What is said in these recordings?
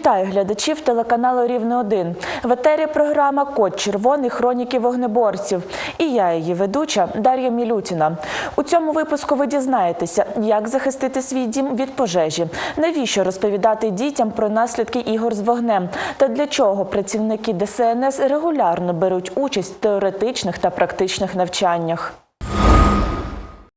Вітаю глядачів телеканалу Рівне 1 В етері програма Код червоний хроніки вогнеборців. І я, її ведуча Дар'я Мілютіна. У цьому випуску ви дізнаєтеся, як захистити свій дім від пожежі, навіщо розповідати дітям про наслідки ігор з вогнем та для чого працівники ДСНС регулярно беруть участь в теоретичних та практичних навчаннях.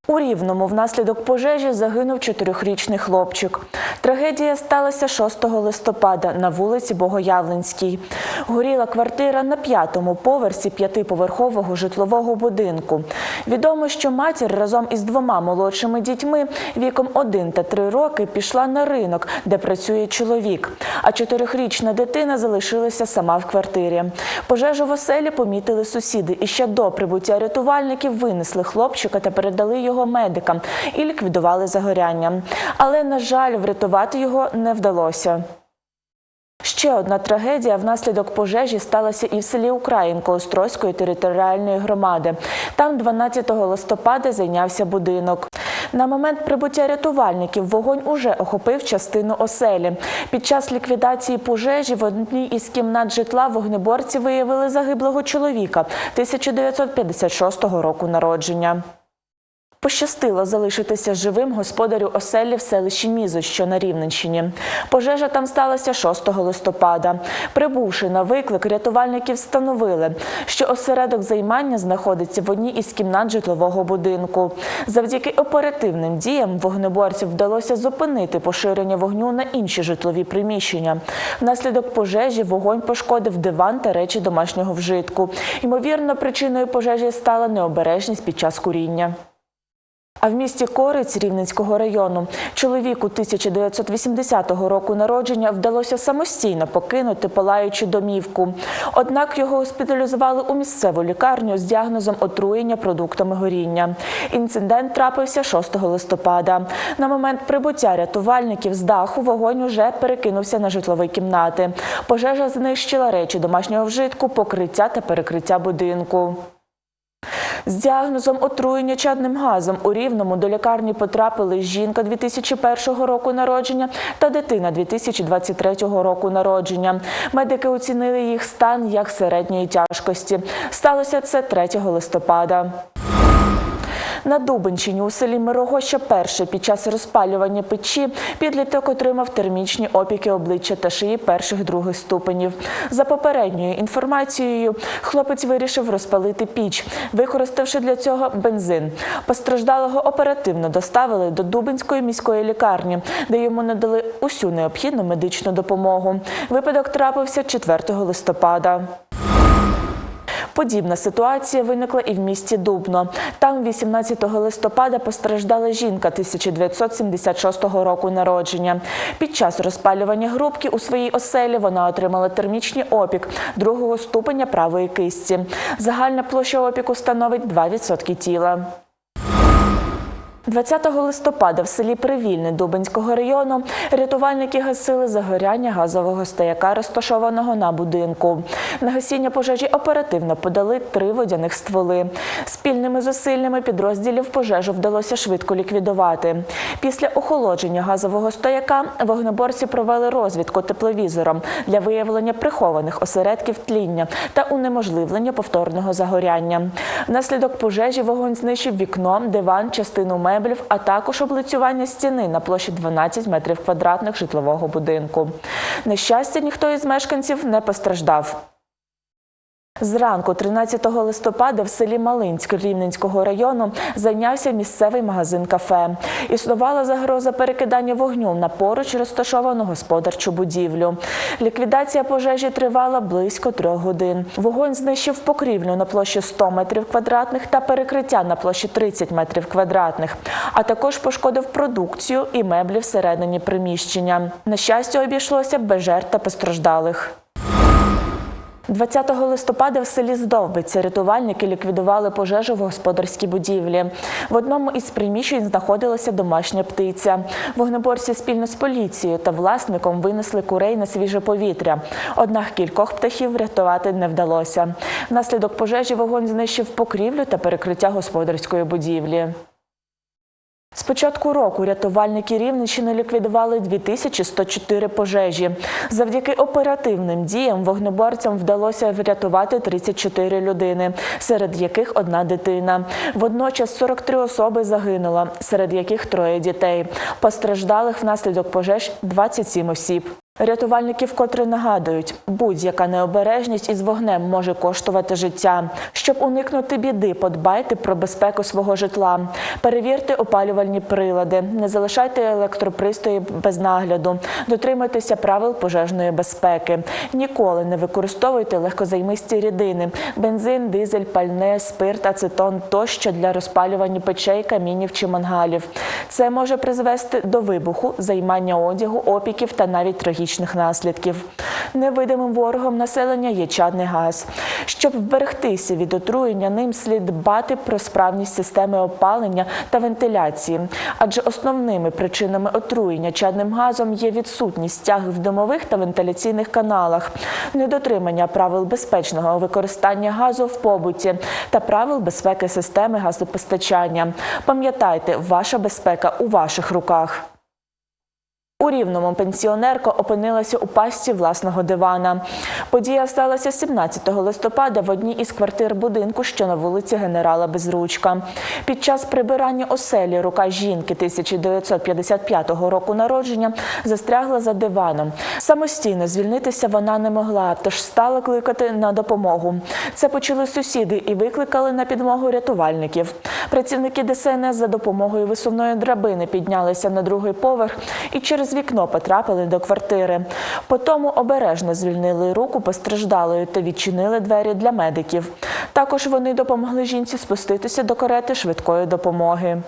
У Рівному внаслідок пожежі загинув чотирьохрічний хлопчик. Трагедія сталася 6 листопада на вулиці Богоявленській. Горіла квартира на п'ятому поверсі п'ятиповерхового житлового будинку. Відомо, що матір разом із двома молодшими дітьми віком 1 та 3 роки пішла на ринок, де працює чоловік. А чотирьохрічна дитина залишилася сама в квартирі. Пожежу в оселі помітили сусіди і ще до прибуття рятувальників винесли хлопчика та передали його медикам і ліквідували загоряння. Але, на жаль, врятувати його не вдалося. Ще одна трагедія внаслідок пожежі сталася і в селі Українко Острозької територіальної громади. Там 12 листопада зайнявся будинок. На момент прибуття рятувальників вогонь уже охопив частину оселі. Під час ліквідації пожежі в одній із кімнат житла вогнеборці виявили загиблого чоловіка 1956 року народження. Пощастило залишитися живим господарю оселі в селищі Мізо, що на Рівненщині. Пожежа там сталася 6 листопада. Прибувши на виклик, рятувальники встановили, що осередок займання знаходиться в одній із кімнат житлового будинку. Завдяки оперативним діям вогнеборців вдалося зупинити поширення вогню на інші житлові приміщення. Внаслідок пожежі вогонь пошкодив диван та речі домашнього вжитку. Ймовірно, причиною пожежі стала необережність під час куріння. А в місті Кориць Рівненського району чоловіку 1980 року народження вдалося самостійно покинути палаючу домівку. Однак його госпіталізували у місцеву лікарню з діагнозом отруєння продуктами горіння. Інцидент трапився 6 листопада. На момент прибуття рятувальників з даху вогонь уже перекинувся на житлові кімнати. Пожежа знищила речі домашнього вжитку, покриття та перекриття будинку. З діагнозом отруєння чадним газом у Рівному до лікарні потрапили жінка 2001 року народження та дитина 2023 року народження. Медики оцінили їх стан як середньої тяжкості. Сталося це 3 листопада. На Дубенщині у селі Мирогоща перше під час розпалювання печі підліток отримав термічні опіки обличчя та шиї перших других ступенів. За попередньою інформацією, хлопець вирішив розпалити піч, використавши для цього бензин. Постраждалого оперативно доставили до Дубенської міської лікарні, де йому надали усю необхідну медичну допомогу. Випадок трапився 4 листопада. Подібна ситуація виникла і в місті Дубно. Там 18 листопада постраждала жінка 1976 року народження. Під час розпалювання грубки у своїй оселі вона отримала термічний опік другого ступеня правої кисті. Загальна площа опіку становить 2% тіла. 20 листопада в селі Привільне Дубинського району рятувальники гасили загоряння газового стояка, розташованого на будинку. На гасіння пожежі оперативно подали три водяних стволи. Спільними зусиллями підрозділів пожежу вдалося швидко ліквідувати. Після охолодження газового стояка вогнеборці провели розвідку тепловізором для виявлення прихованих осередків тління та унеможливлення повторного загоряння. Внаслідок пожежі вогонь знищив вікно, диван, частину меблів, а також облицювання стіни на площі 12 метрів квадратних житлового будинку. На щастя, ніхто із мешканців не постраждав. Зранку 13 листопада в селі Малинськ Рівненського району зайнявся місцевий магазин кафе. Існувала загроза перекидання вогню на поруч розташовану господарчу будівлю. Ліквідація пожежі тривала близько трьох годин. Вогонь знищив покрівлю на площі 100 метрів квадратних та перекриття на площі 30 метрів квадратних, а також пошкодив продукцію і меблі всередині приміщення. На щастя, обійшлося без жертв та постраждалих. 20 листопада в селі Здовбиця рятувальники ліквідували пожежу в господарській будівлі. В одному із приміщень знаходилася домашня птиця. Вогнеборці спільно з поліцією та власником винесли курей на свіже повітря. Однак кількох птахів врятувати не вдалося. Внаслідок пожежі вогонь знищив покрівлю та перекриття господарської будівлі. З початку року рятувальники Рівненщини ліквідували 2104 пожежі. Завдяки оперативним діям вогнеборцям вдалося врятувати 34 людини, серед яких одна дитина. Водночас 43 особи загинуло, серед яких троє дітей. Постраждалих внаслідок пожеж 27 осіб. Рятувальники вкотре нагадують, будь-яка необережність із вогнем може коштувати життя. Щоб уникнути біди, подбайте про безпеку свого житла. Перевірте опалювальні прилади, не залишайте електропристрої без нагляду, дотримуйтеся правил пожежної безпеки. Ніколи не використовуйте легкозаймисті рідини: бензин, дизель, пальне, спирт, ацетон тощо для розпалювання печей, камінів чи мангалів. Це може призвести до вибуху, займання одягу, опіків та навіть трагічних наслідків. Невидимим ворогом населення є чадний газ. Щоб вберегтися від отруєння, ним слід дбати про справність системи опалення та вентиляції, адже основними причинами отруєння чадним газом є відсутність тяги в домових та вентиляційних каналах, недотримання правил безпечного використання газу в побуті та правил безпеки системи газопостачання. Пам'ятайте, ваша безпека у ваших руках. У Рівному пенсіонерка опинилася у пастці власного дивана. Подія сталася 17 листопада в одній із квартир будинку, що на вулиці генерала Безручка. Під час прибирання оселі рука жінки 1955 року народження застрягла за диваном. Самостійно звільнитися вона не могла, тож стала кликати на допомогу. Це почули сусіди і викликали на підмогу рятувальників. Працівники ДСНС за допомогою висувної драбини піднялися на другий поверх і через вікно потрапили до квартири. Потому обережно звільнили руку постраждалою та відчинили двері для медиків. Також вони допомогли жінці спуститися до карети швидкої допомоги.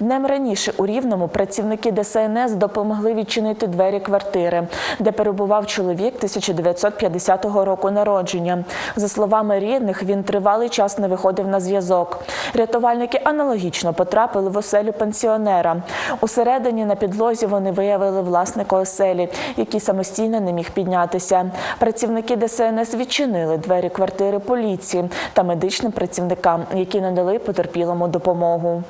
Днем раніше у Рівному працівники ДСНС допомогли відчинити двері квартири, де перебував чоловік 1950 року народження. За словами рідних, він тривалий час не виходив на зв'язок. Рятувальники аналогічно потрапили в оселю пенсіонера. Усередині на підлозі вони виявили власника оселі, який самостійно не міг піднятися. Працівники ДСНС відчинили двері квартири поліції та медичним працівникам, які надали потерпілому допомогу.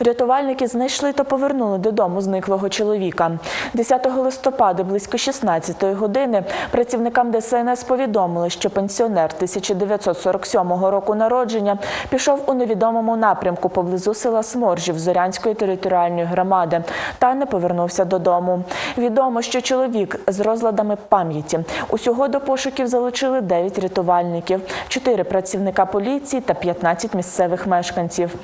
Рятувальники знайшли та повернули додому зниклого чоловіка. 10 листопада близько 16 години працівникам ДСНС повідомили, що пенсіонер 1947 року народження пішов у невідомому напрямку поблизу села Сморжів Зорянської територіальної громади та не повернувся додому. Відомо, що чоловік з розладами пам'яті. Усього до пошуків залучили 9 рятувальників, 4 працівника поліції та 15 місцевих мешканців.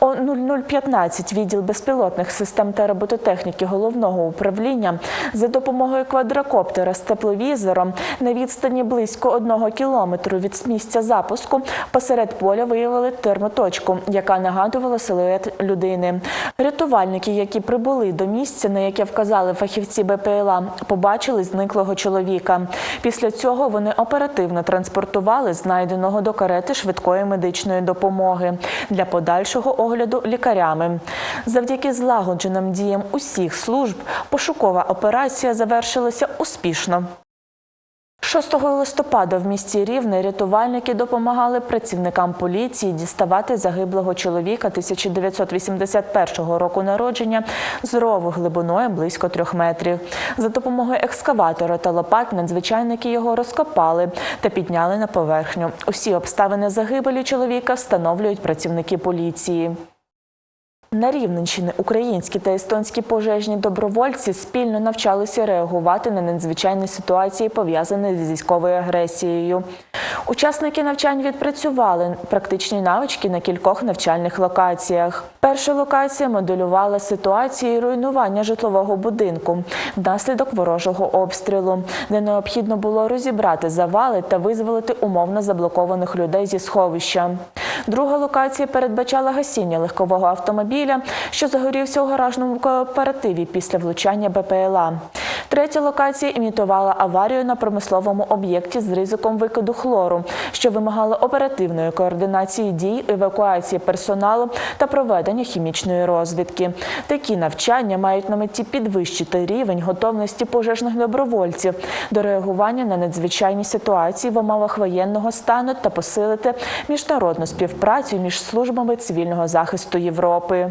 О 0015 відділ безпілотних систем та робототехніки головного управління за допомогою квадрокоптера з тепловізором на відстані близько одного кілометру від місця запуску посеред поля виявили термоточку, яка нагадувала силует людини. Рятувальники, які прибули до місця, на яке вказали фахівці БПЛА, побачили зниклого чоловіка. Після цього вони оперативно транспортували знайденого до карети швидкої медичної допомоги для подальшого огляду лікарями. Завдяки злагодженим діям усіх служб пошукова операція завершилася успішно. 6 листопада в місті Рівне рятувальники допомагали працівникам поліції діставати загиблого чоловіка 1981 року народження з рову глибиною близько трьох метрів. За допомогою екскаватора та лопат надзвичайники його розкопали та підняли на поверхню. Усі обставини загибелі чоловіка встановлюють працівники поліції. На Рівненщині українські та естонські пожежні добровольці спільно навчалися реагувати на надзвичайні ситуації, пов'язані з військовою агресією. Учасники навчань відпрацювали практичні навички на кількох навчальних локаціях. Перша локація моделювала ситуацію руйнування житлового будинку внаслідок ворожого обстрілу, де необхідно було розібрати завали та визволити умовно заблокованих людей зі сховища. Друга локація передбачала гасіння легкового автомобіля, що загорівся у гаражному кооперативі після влучання БПЛА. Третя локація імітувала аварію на промисловому об'єкті з ризиком викиду хлору, що вимагало оперативної координації дій, евакуації персоналу та проведення хімічної розвідки. Такі навчання мають на меті підвищити рівень готовності пожежних добровольців до реагування на надзвичайні ситуації в умовах воєнного стану та посилити міжнародну співпрацю між службами цивільного захисту Європи.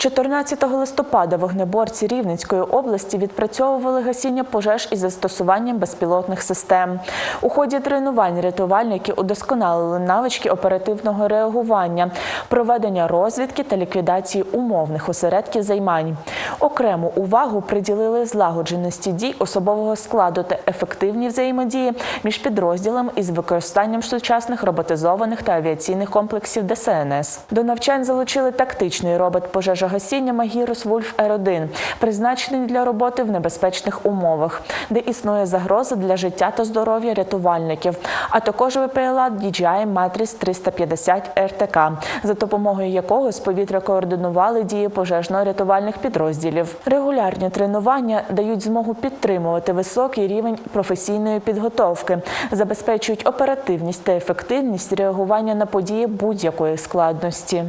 14 листопада вогнеборці Рівненської області відпрацьовували гасіння пожеж із застосуванням безпілотних систем. У ході тренувань рятувальники удосконалили навички оперативного реагування, проведення розвідки та ліквідації умовних осередків займань. Окрему увагу приділили злагодженості дій особового складу та ефективній взаємодії між підрозділами із використанням сучасних роботизованих та авіаційних комплексів ДСНС. До навчань залучили тактичний робот пожежогасіння Магірус Вульф Р1, призначений для роботи в небезпечних умовах, де існує загроза для життя та здоров'я рятувальників, а також ВПЛА DJI Matrix 350 РТК, за допомогою якого з повітря координували дії пожежно-рятувальних підрозділів. Регулярні тренування дають змогу підтримувати високий рівень професійної підготовки, забезпечують оперативність та ефективність реагування на події будь-якої складності.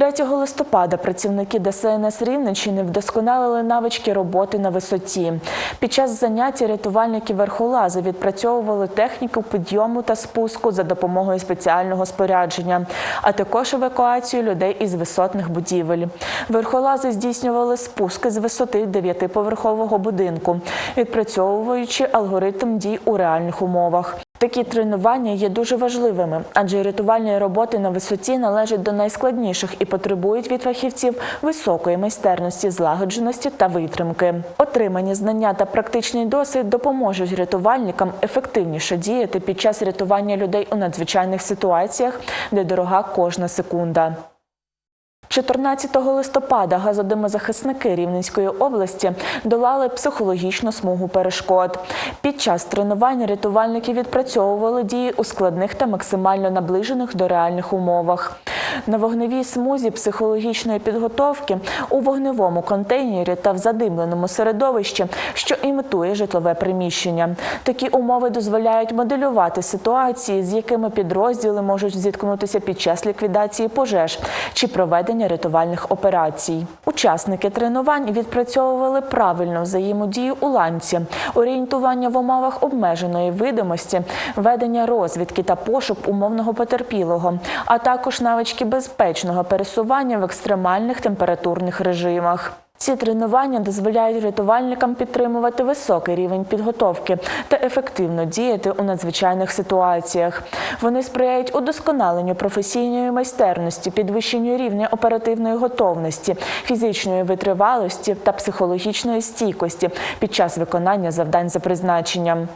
3 листопада працівники ДСНС Рівненщини вдосконалили навички роботи на висоті. Під час заняття рятувальники верхолази відпрацьовували техніку підйому та спуску за допомогою спеціального спорядження, а також евакуацію людей із висотних будівель. Верхолази здійснювали спуски з висоти дев'ятиповерхового будинку, відпрацьовуючи алгоритм дій у реальних умовах. Такі тренування є дуже важливими, адже рятувальні роботи на висоті належать до найскладніших і потребують від фахівців високої майстерності, злагодженості та витримки. Отримані знання та практичний досвід допоможуть рятувальникам ефективніше діяти під час рятування людей у надзвичайних ситуаціях, де дорога кожна секунда. 14 листопада газодимозахисники Рівненської області долали психологічну смугу перешкод. Під час тренувань рятувальники відпрацьовували дії у складних та максимально наближених до реальних умовах. На вогневій смузі психологічної підготовки у вогневому контейнері та в задимленому середовищі, що імітує житлове приміщення. Такі умови дозволяють моделювати ситуації, з якими підрозділи можуть зіткнутися під час ліквідації пожеж чи проведення рятувальних операцій. Учасники тренувань відпрацьовували правильну взаємодію у ланці, орієнтування в умовах обмеженої видимості, ведення розвідки та пошук умовного потерпілого, а також навички безпечного пересування в екстремальних температурних режимах. Ці тренування дозволяють рятувальникам підтримувати високий рівень підготовки та ефективно діяти у надзвичайних ситуаціях. Вони сприяють удосконаленню професійної майстерності, підвищенню рівня оперативної готовності, фізичної витривалості та психологічної стійкості під час виконання завдань за призначенням.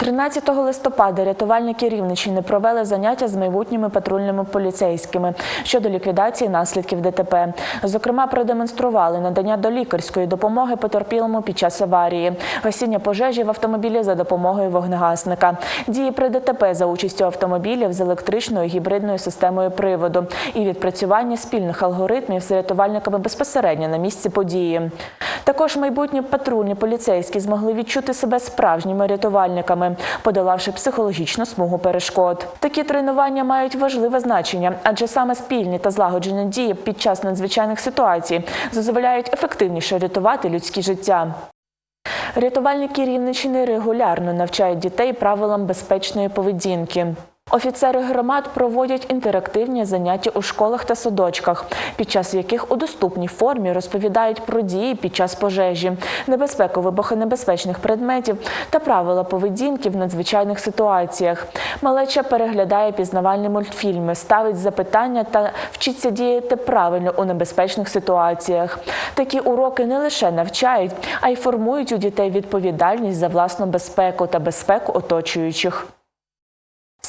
13 листопада рятувальники Рівненщини провели заняття з майбутніми патрульними поліцейськими щодо ліквідації наслідків ДТП. Зокрема, продемонстрували надання до лікарської допомоги потерпілому під час аварії, гасіння пожежі в автомобілі за допомогою вогнегасника, дії при ДТП за участю автомобілів з електричною гібридною системою приводу і відпрацювання спільних алгоритмів з рятувальниками безпосередньо на місці події. Також майбутні патрульні поліцейські змогли відчути себе справжніми рятувальниками, подолавши психологічну смугу перешкод. Такі тренування мають важливе значення, адже саме спільні та злагоджені дії під час надзвичайних ситуацій дозволяють ефективніше рятувати людські життя. Рятувальники Рівненщини регулярно навчають дітей правилам безпечної поведінки. Офіцери громад проводять інтерактивні заняття у школах та садочках, під час яких у доступній формі розповідають про дії під час пожежі, небезпеку вибухонебезпечних предметів та правила поведінки в надзвичайних ситуаціях. Малеча переглядає пізнавальні мультфільми, ставить запитання та вчиться діяти правильно у небезпечних ситуаціях. Такі уроки не лише навчають, а й формують у дітей відповідальність за власну безпеку та безпеку оточуючих.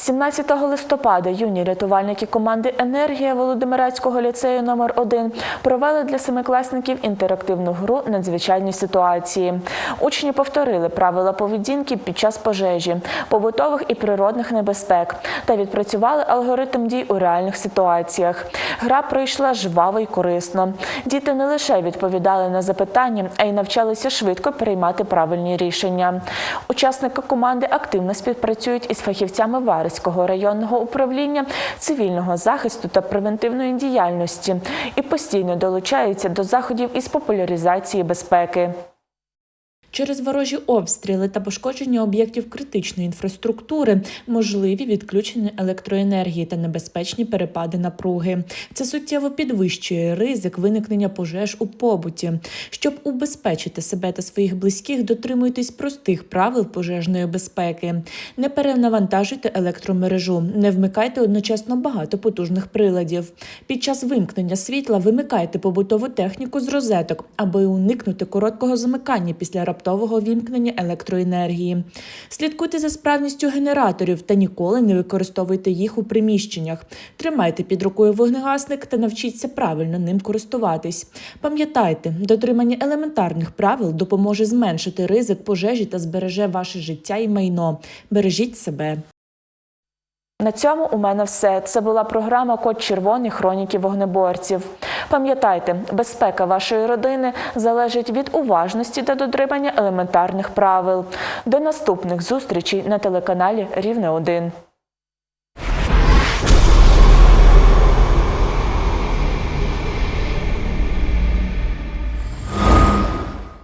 17 листопада юні рятувальники команди Енергія Володимирецького ліцею номер 1 провели для семикласників інтерактивну гру надзвичайні ситуації. Учні повторили правила поведінки під час пожежі, побутових і природних небезпек та відпрацювали алгоритм дій у реальних ситуаціях. Гра пройшла жваво й корисно. Діти не лише відповідали на запитання, а й навчалися швидко приймати правильні рішення. Учасники команди активно співпрацюють із фахівцями Варського районного управління цивільного захисту та превентивної діяльності і постійно долучаються до заходів із популяризації безпеки. Через ворожі обстріли та пошкодження об'єктів критичної інфраструктури можливі відключення електроенергії та небезпечні перепади напруги. Це суттєво підвищує ризик виникнення пожеж у побуті. Щоб убезпечити себе та своїх близьких, дотримуйтесь простих правил пожежної безпеки. Не перенавантажуйте електромережу, не вмикайте одночасно багато потужних приладів. Під час вимкнення світла вимикайте побутову техніку з розеток, аби уникнути короткого замикання після раптового вімкнення електроенергії. Слідкуйте за справністю генераторів та ніколи не використовуйте їх у приміщеннях. Тримайте під рукою вогнегасник та навчіться правильно ним користуватись. Пам'ятайте, дотримання елементарних правил допоможе зменшити ризик пожежі та збереже ваше життя і майно. Бережіть себе. На цьому у мене все. Це була програма Код червоний хроніки вогнеборців. Пам'ятайте, безпека вашої родини залежить від уважності та дотримання елементарних правил. До наступних зустрічей на телеканалі Рівне 1